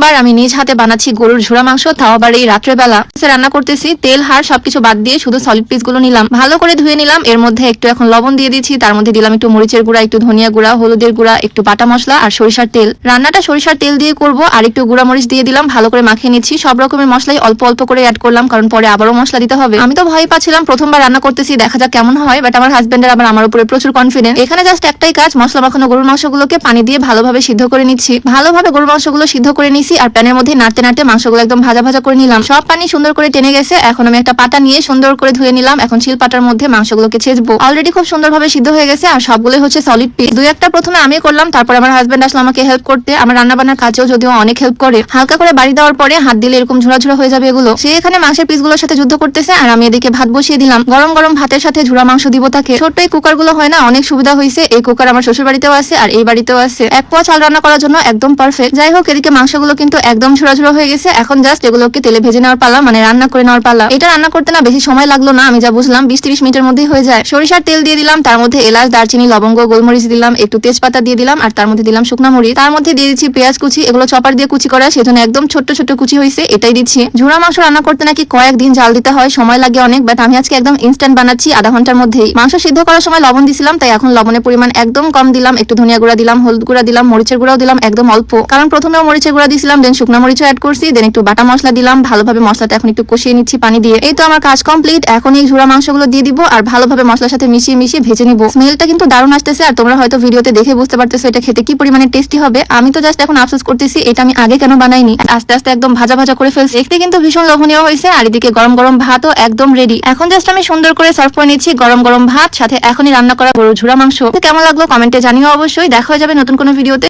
প্রথমবার আমি নিজ হাতে বানাচ্ছি গরুর ঝোড়া মাংস, তাও আবার এই রাত্রেবেলা রান্না করতেছি, তেল হার সবকিছু বাদ দিয়ে শুধু সলিড পিসগুলো নিলাম। ভালো করে ধুয়ে নিলাম, এর মধ্যে একটু এখন লবণ দিয়ে দিচ্ছি, তার মধ্যে দিলাম একটু মরিচের গুঁড়া, একটু ধনিয়া গুঁড়া, হলুদের গুঁড়া, একটু বাটা মশলা আর সরিষার তেল। রান্নাটা সরিষার তেল দিয়ে করব, আর একটু গুঁড়া মরিচ দিয়ে দিলাম, ভালো করে মাখিয়ে নিচ্ছি। সব রকমের মশলাই অল্প অল্প করে অ্যাড করলাম, কারণ পরে আবারও মশলা দিতে হবে। আমি তো ভয় পাচ্ছিলাম, প্রথমবার রান্না করতেছি, দেখা যাক কেমন হয় বাট আমার হাজবেন্ডের আবার আমার উপরে প্রচুর কনফিডেন্স এখানে জাস্ট একটাই কাজ, মশলা মাখানো গরুর মাংসগুলোকে পানি দিয়ে ভালোভাবে সিদ্ধ করে নিচ্ছি। ভালোভাবে গরুর মাংসগুলো সিদ্ধ করে নিছি আর প্যানের মধ্যে নাড়তে নাড়তে মাংসগুলো একদম ভাজা ভাজা করে নিলাম। সব পানি সুন্দর করে টেনে গেছে। এখন আমি একটা পাতা নিয়ে সুন্দর করে ধুয়ে নিলাম। এখন শিল পাটার মধ্যে মাংসগুলোকে ছেঁচবো। অলরেডি খুব সুন্দরভাবে সিদ্ধ হয়ে গেছে আর সবগুলোই হচ্ছে সলিড পিস দুই একটা প্রথমে আমি করলাম, তারপর আমার হাজবেন্ড আসলে আমাকে হেল্প করতে। আমার রান্না বান্নার কাজেও যদিও অনেক হেল্প করে। হালকা করে বাড়ি দেওয়ার পরে হাত দিলে এরকম ঝোড়া ঝোড়া হয়ে যাবে এগুলো। সে এখানে মাংসের পিসগুলোর সাথে যুদ্ধ করতেছে আর আমি এদিকে ভাত বসিয়ে দিলাম। গরম গরম ভাতের সাথে ঝুড়া মাংস দিব তাকে। ছোট্ট এই কুকারগুলো হয় না, অনেক সুবিধা হয়েছে এই কুকার আমার শ্বশুর বাড়িতেও আছে আর এই বাড়িতেও আছে। এক পোয়া চাল রান্না করার জন্য একদম পারফেক্ট যাই হোক, এদিকে মাংসগুলো কিন্তু একদম ঝুড়া ঝুড়া হয়ে গেছে। এখন জাস্ট এগুলোকে তেলে ভেজে নেওয়ার পালা মানে রান্না করে নেওয়ার পালা। এটা রান্না করতে না বেশি সময় লাগল না, আমি যা বুঝলাম বিশ তিরিশ মিনিটের মধ্যে হয়ে যায়। সরিষার তেল দিয়ে দিলাম, তার মধ্যে এলাচ, দারচিনি, লবঙ্গ, গোলমরিচ দিলাম, একটু তেজপাতা দিয়ে দিলাম, আর তার মধ্যে দিলাম শুকনা মরিচ। তার মধ্যে দিয়ে দিচ্ছি পেঁয়াজ কুচি, এগুলো চপার দিয়ে কুচি করা, সেজন্য একদম ছোট্ট ছোট্ট কুচি হয়েছে এটাই দিচ্ছি। ঝুড়া মাংস রান্না করতে নাকি কয়েকদিন জাল দিতে হয়, সময় লাগে অনেক বাট আমি আজকে একদম ইনস্ট্যান্ট বানাচ্ছি আধা ঘণ্টার মধ্যেই। মাংস সিদ্ধ করার সময় লবণ দিছিলাম, তাই এখন লবণের পরিমাণ একদম কম দিলাম, একটু ধনিয়া গুঁড়া দিলাম, হলুদ গুঁড়া দিলাম, মরিচের গুঁড়াও দিলাম, একদম অল্প। কারণ প্রথমেও মরিচের গুঁড়া দিছিলাম দেন শুকনা মরিচও অ্যাড করছি দেন একটু বাটা মশলা দিলাম, ভালোভাবে মশলাটা এখন একটু কষিয়ে নিচ্ছি পানি দিয়ে। এই তো আমার কাজ কমপ্লিট এখন এই ঝুড়া মাংসগুলো দিয়ে দিব আর ভালোভাবে মশলার সাথে মিশিয়ে মিশিয়ে ভেজে নিব। স্মেলটা কিন্তু দারুণ আসতেছে আর তোমরা হয়তো ভিডিওতে দেখে বুঝতে পারতেছো এটা খেতে কি পরিমাণে টেস্টি হবে। আমি তো জাস্ট এখন আফসোস করতেছি, এটা আমি আগে কেন বানাইনি? আস্তে আস্তে একদম ভাজা ভাজা করে ফেলছি। দেখতে কিন্তু ভীষণ লোভনীয় হয়েছে আর এদিকে গরম গরম ভাতও একদম রেডি এখন জাস্ট আমি সুন্দর করে সার্ভ করে নিচ্ছি গরম গরম ভাত, সাথে এখনই রান্না করা গরুর ঝুড়া মাংস। কেমন লাগল কমেন্টে জানিও অবশ্যই। দেখা হয়ে যাবে নতুন কোনো ভিডিওতে।